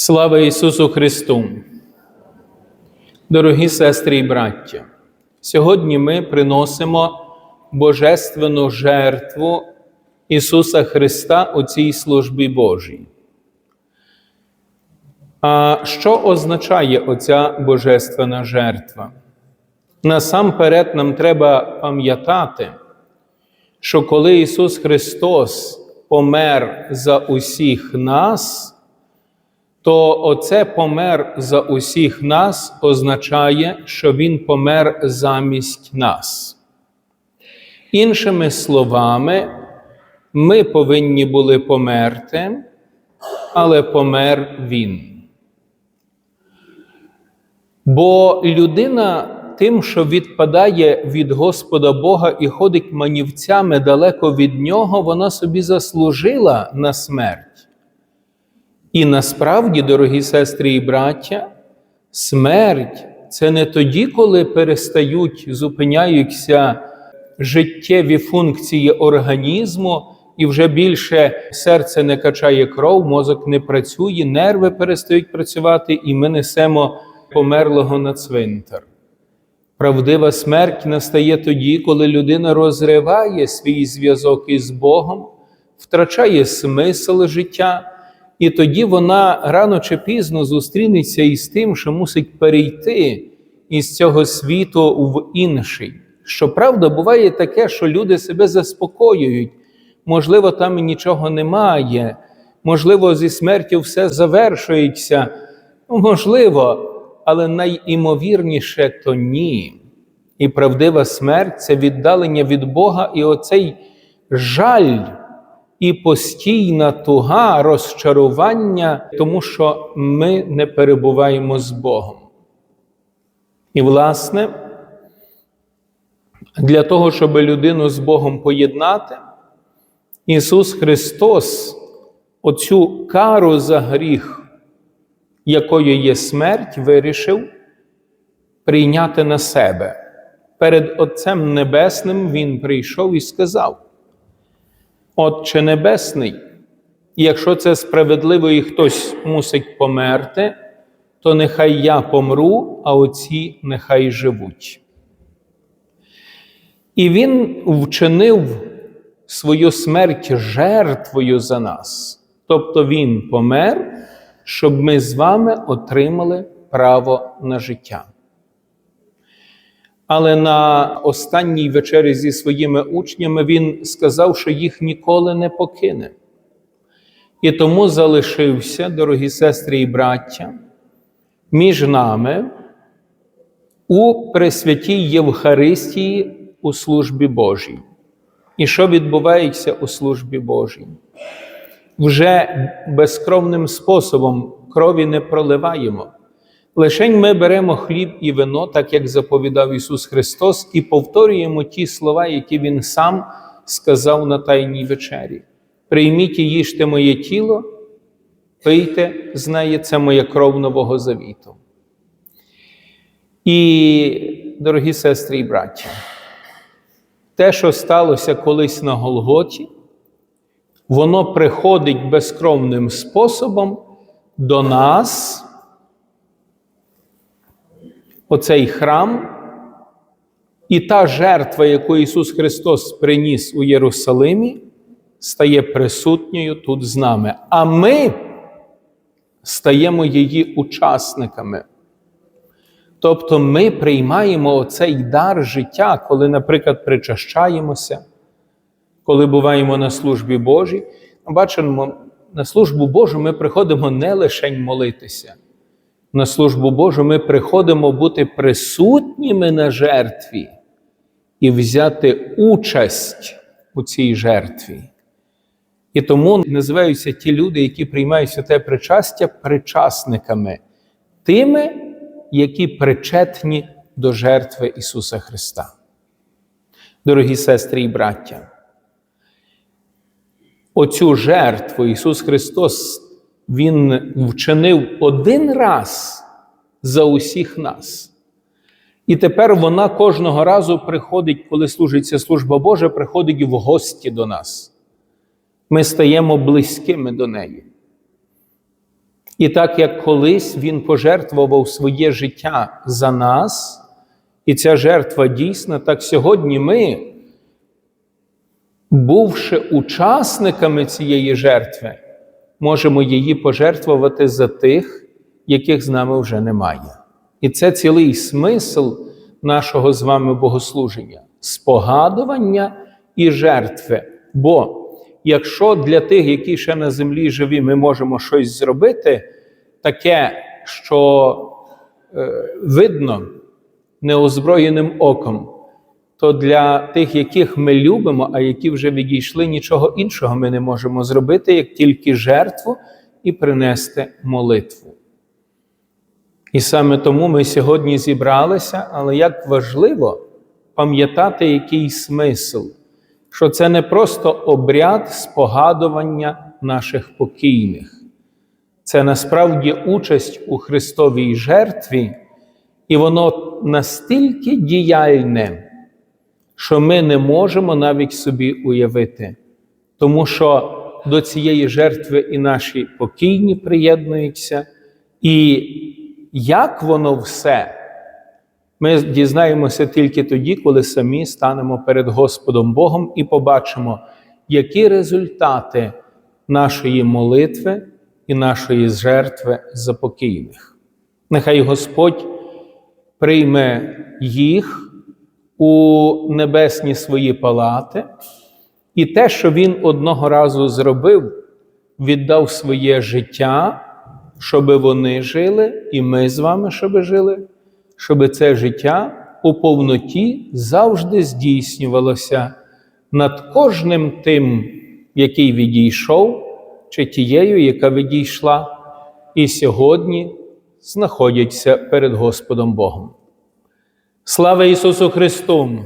Слава Ісусу Христу! Дорогі сестри і браття! Сьогодні ми приносимо Божественну жертву Ісуса Христа у цій службі Божій. А що означає оця Божественна жертва? Насамперед нам треба пам'ятати, що коли Ісус Христос помер за усіх нас, то оце помер за усіх нас означає, що Він помер замість нас. Іншими словами, ми повинні були померти, але помер Він. Бо людина тим, що відпадає від Господа Бога і ходить манівцями далеко від Нього, вона собі заслужила на смерть. І насправді, дорогі сестри і браття, смерть це не тоді, коли перестають, зупиняються життєві функції організму, і вже більше серце не качає кров, мозок не працює, нерви перестають працювати, і ми несемо померлого на цвинтар. Правдива смерть настає тоді, коли людина розриває свій зв'язок із Богом, втрачає смисл життя. І тоді вона рано чи пізно зустрінеться із тим, що мусить перейти із цього світу в інший. Щоправда, буває таке, що люди себе заспокоюють. Можливо, там і нічого немає, можливо, зі смертю все завершується. Ну, можливо, але найімовірніше то ні. І правдива смерть це віддалення від Бога і оцей жаль і постійна туга, розчарування, тому що ми не перебуваємо з Богом. І, власне, для того, щоб людину з Богом поєднати, Ісус Христос оцю кару за гріх, якою є смерть, вирішив прийняти на себе. Перед Отцем Небесним Він прийшов і сказав: Отче Небесний, якщо це справедливо і хтось мусить померти, то нехай я помру, а оці нехай живуть. І Він вчинив свою смерть жертвою за нас. Тобто Він помер, щоб ми з вами отримали право на життя. Але на останній вечері зі своїми учнями він сказав, що їх ніколи не покине. І тому залишився, дорогі сестри і браття, між нами у Пресвятій Євхаристії у службі Божій. І що відбувається у службі Божій? Вже безкровним способом крові не проливаємо. Лишень ми беремо хліб і вино, так як заповідав Ісус Христос, і повторюємо ті слова, які Він сам сказав на Тайній вечері. Прийміть і їжте моє тіло, пийте, знає, це моя кров Нового Завіту. І, дорогі сестри і браття, те, що сталося колись на Голготі, воно приходить безкровним способом до нас оцей храм і та жертва, яку Ісус Христос приніс у Єрусалимі, стає присутньою тут з нами. А ми стаємо її учасниками. Тобто ми приймаємо оцей дар життя, коли, наприклад, причащаємося, коли буваємо на службі Божій. Бачимо, на службу Божу ми приходимо не лише молитися на службу Божу, ми приходимо бути присутніми на жертві і взяти участь у цій жертві. І тому називаються ті люди, які приймають святе причастя, причасниками, тими, які причетні до жертви Ісуса Христа. Дорогі сестри і браття, оцю жертву Ісус Христос він вчинив один раз за усіх нас. І тепер вона кожного разу приходить, коли служиться служба Божа, приходить в гості до нас. Ми стаємо близькими до неї. І так як колись Він пожертвував своє життя за нас, і ця жертва дійсна, так сьогодні ми, бувши учасниками цієї жертви, можемо її пожертвувати за тих, яких з нами вже немає. І це цілий смисл нашого з вами богослуження спогадування і жертви. Бо якщо для тих, які ще на землі живі, ми можемо щось зробити, таке, що е, видно неозброєним оком, то для тих, яких ми любимо, а які вже відійшли, нічого іншого ми не можемо зробити, як тільки жертву і принести молитву. І саме тому ми сьогодні зібралися, але як важливо пам'ятати, який смисл, що це не просто обряд спогадування наших покійних, це насправді участь у Христовій жертві, і воно настільки діяльне, що ми не можемо навіть собі уявити, тому що до цієї жертви і наші покійні приєднуються, і як воно все, ми дізнаємося тільки тоді, коли самі станемо перед Господом Богом і побачимо, які результати нашої молитви і нашої жертви за покійних. Нехай Господь прийме їх у небесні свої палати, і те, що Він одного разу зробив, віддав своє життя, щоби вони жили, і ми з вами щоби жили, щоби це життя у повноті завжди здійснювалося над кожним тим, який відійшов, чи тією, яка відійшла, і сьогодні знаходяться перед Господом Богом. Слава Ісусу Христу!